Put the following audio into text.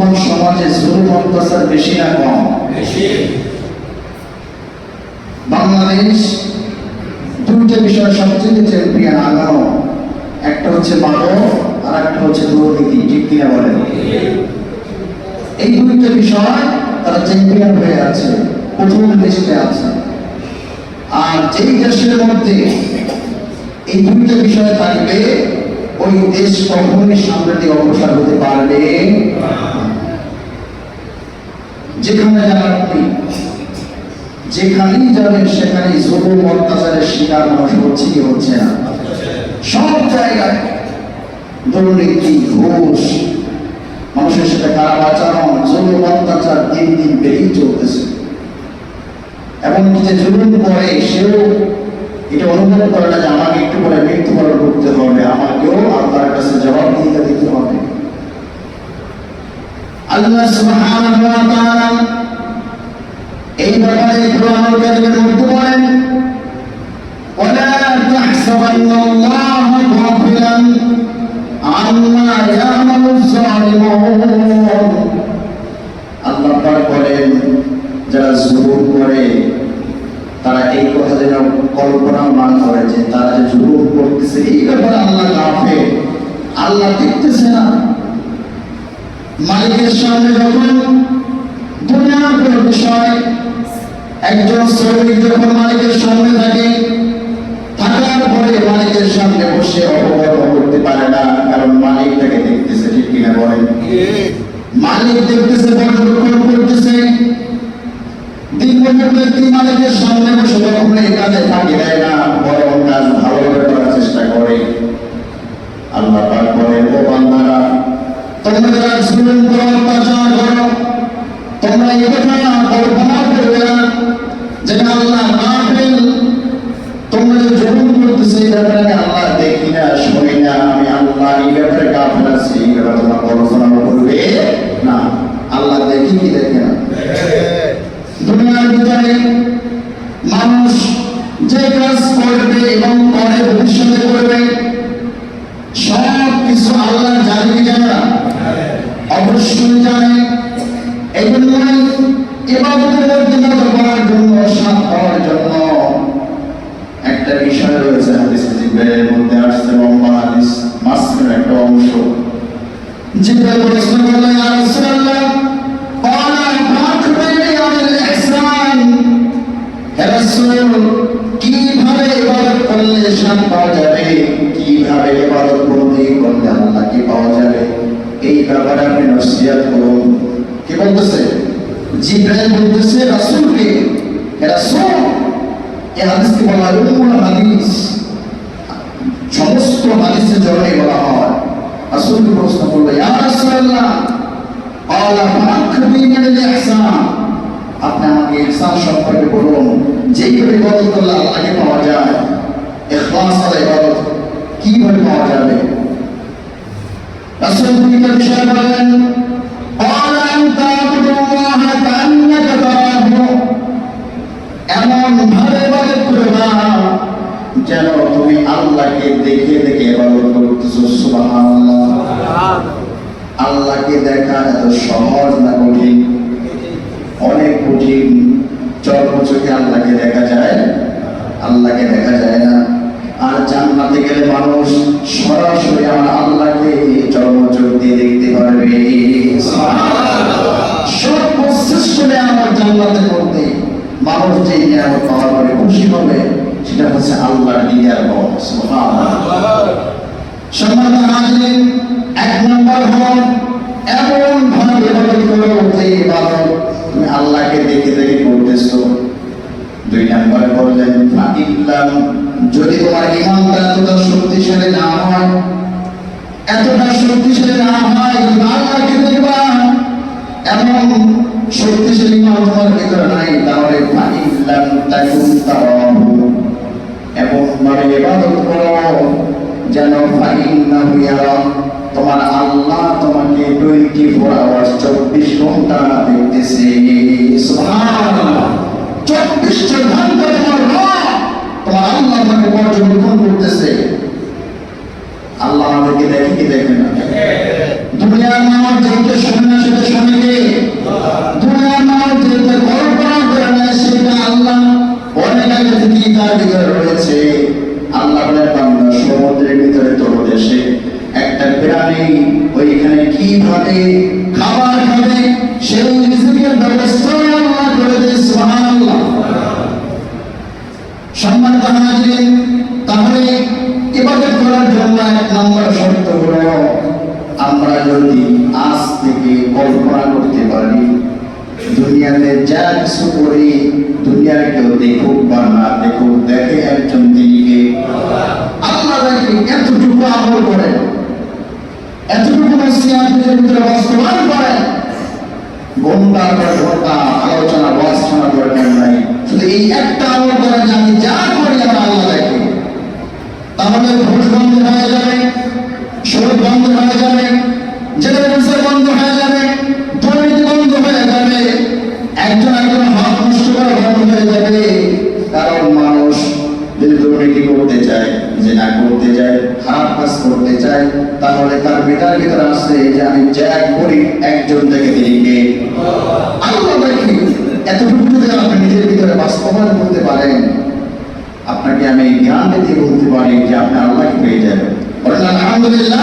বর্তমান সমাজে জুলুম অত্যাচার বেশি না কম? বাংলাদেশ দুইটা বিষয় সবচেয়ে চ্যাম্পিয়ন আগানো একটা হচ্ছে মাদক আর একটা হচ্ছে দুর্নীতি ঠিক কিনা বলেন? এই দুইটা বিষয় তারা চ্যাম্পিয়ন হয়ে আছে প্রথম দেশে আছে। আর যেই দেশের মধ্যে এই দুইটা বিষয় থাকবে ওই দেশ কখনোই সামনে অগ্রসর হতে পারবে যেখানে যারা যেখানেই যাবেন সেখানেই জুলুম, অত্যাচারের শিকার মানুষ হচ্ছে কি হচ্ছে না? সব জায়গায় দুর্নীতি, ঘুষ, মানুষের সাথে খারাপ আচরণ, জুলুম, অত্যাচার দিন দিন বেড়েই চলতেছে। এমনকি যে জুলুম করে, সেও এটা অনুভব করে না যে আমাকে একটু পরে মৃত্যুবরণ করতে হবে, আমাকেও আল্লাহর কাছে জবাব দিতে দিতে হবে। আল্লাহ সুবহানাহু ওয়া তাআলা এই ব্যাপারে কোরআনুল কারীমের মধ্যে বলেন ولا تحسبن الله غافلا عما يعمل الظالمون আল্লাহ পাক বলেন যারা জুলুম করে তারা এই কথা যেন কল্পনা না করে যে তারা যে জুলুম করতেছে এই ব্যাপারে আল্লাহ গাফে আল্লাহ দেখতেছে না মালিকের সামনে যখন কোনো বিষয়, একজন শ্রমিক যখন মালিকের সামনে থাকে, থাকার পরে মালিকের সামনে বসে অপকর্ম করতে পারে না, কারণ মালিক তাকে দেখতেছে, ঠিক কিনা বলেন? মালিক দেখতেছে, পর্যবেক্ষণ করতেছে। দিনমজুর ব্যক্তি মালিকের সামনে বসে কখনো এই কাজে ফাঁকি দেয় না, বরং কাজ ভালোভাবে করার চেষ্টা করে। আল্লাহ পাক বলেন, ও বান্দারা তোমরা যারা জুলুম করো অত্যাচার করো তোমরা এই কথা কল্পনা করবে না যে আল্লাহ তোমরা না, শুনি না, আমি আল্লাহ এই ব্যাপারে গাফিল আছি, এই ব্যাপারে তোমার কল্পনা করবে না আল্লাহ দেখি কি দেখে না দুনিয়ার ভিতরে মানুষ যে কাজ করবে এবং করে ভবিষ্যতে করবে সব কিছু আল্লাহ জানে কি জানে না অবশ্যই জানে এই জন্যই এবাদতের মধ্যে মতো করার জন্য সাত হওয়ার জন্য একটা বিষয় রয়েছে হাদিস জিব্রাইলের মধ্যে আসছে লম্বা হাদিস মাসের একটা অংশ। জিব্রাইল প্রশ্ন করল ইয়া কীভাবে পাওয়া যাবে? কীভাবে ইবাদত বন্দি করলে আল্লাহকে পাওয়া যাবে? এই ব্যাপারে আপনি নসিহত করুন। কি বলতেছে? জিব্রাইল বলতেছে, রাসূলকে এই হাদিসকে বলা হয় উম্মুল হাদিস। সমস্ত হাদিসের জড়াই বলা হয়। রাসূলকে প্রশ্ন করল, ইয়া রাসূলুল্লাহ, আলা ফাকবিনাল ইহসান। আপনি আমাকে ইহসান সম্পর্কে বলুন। যেইভাবে ইবাদত করলে আল্লাহকে পাওয়া যায়, ইখলাস আলা ইবাদত কীভাবে পাওয়া যাবে? রাসূল ভূমিকা বিষয়ে বলেন আলা আনতা আবুদুল্লাহ কান্নাকা তারাহু। এমন ভাবে যেন তুমি আল্লাহকে দেখে দেখে ইবাদত করতেছো সুবহানাল্লাহ। আল্লাহকে দেখা এত সহজ না কঠিন? অনেক কঠিন। চোখে আল্লাহকে দেখা যায় আল্লাহকে দেখা যায় না। আর জান্নাতে গেলে মানুষ সরাসরি আমার আল্লাহকে চর্ম চোখ দিয়ে দেখতে পারবে। সর্বশ্রেষ্ঠ আমার জান্নাতের মধ্যে মানুষ যে নিয়ামত পাওয়ার পরে খুশি হবে সেটা হচ্ছে আল্লাহর হাজিরিন, এক নম্বর এমন ভাবে তুমি আল্লাহকে দেখে দেখে দুই নম্বর যদি তোমার ইমানটা এতটা শক্তিশালী না হয়, এতটা শক্তিশালী না হয় আল্লাহকে দেখবা এমন শক্তিশালী তোমার ভিতরে নাই, তাহলে যেন ফাইন্নাহু হইয়া তোমার আল্লাহ তোমাকে টোয়েন্টি চব্বিশ ঘণ্টা দেখতেছে সুবহানাল্লাহ ঘণ্টা তোমার প্রাণী ওইখানে কীভাবে খাবার খাবে সেই রিজিকের ব্যবস্থা আল্লাহ করে দেয় সুবহানাল্লাহ সম্মানিত হাজিরিন তাহলে ইবাদত করার জন্য এক নম্বর শর্ত হলো, আমরা যদি আজ থেকে কল্পনা করতে পারি, দুনিয়াতে যা কিছু করি, দুনিয়ার কেউ দেখুক বা না দেখুক, দেখে একজন তিনিকে আল্লাহ এতটুকু আমল করেন এতটুকু নসিহত নিজের ভিতরে আলোচনা বাস্তবায়ন করে নাই। শুধু এই একটা আমল করেন আমি যা করি আমার জেনা করতে যায় খারাপ কাজ করতে চায়, তাহলে তার বেটার ভিতরে আসছে যে আমি জ্যাক করি একজন থেকে তিনি কে? আল্লাহ দেখি। এতটুকু যদি আপনি নিজের ভিতরে বাস্তবায়ন করতে পারেন, আপনাকে আমি জ্ঞান দিয়ে বলতে পারি যে আপনি আল্লাহকে পেয়ে যাবেন। আলহামদুলিল্লাহ।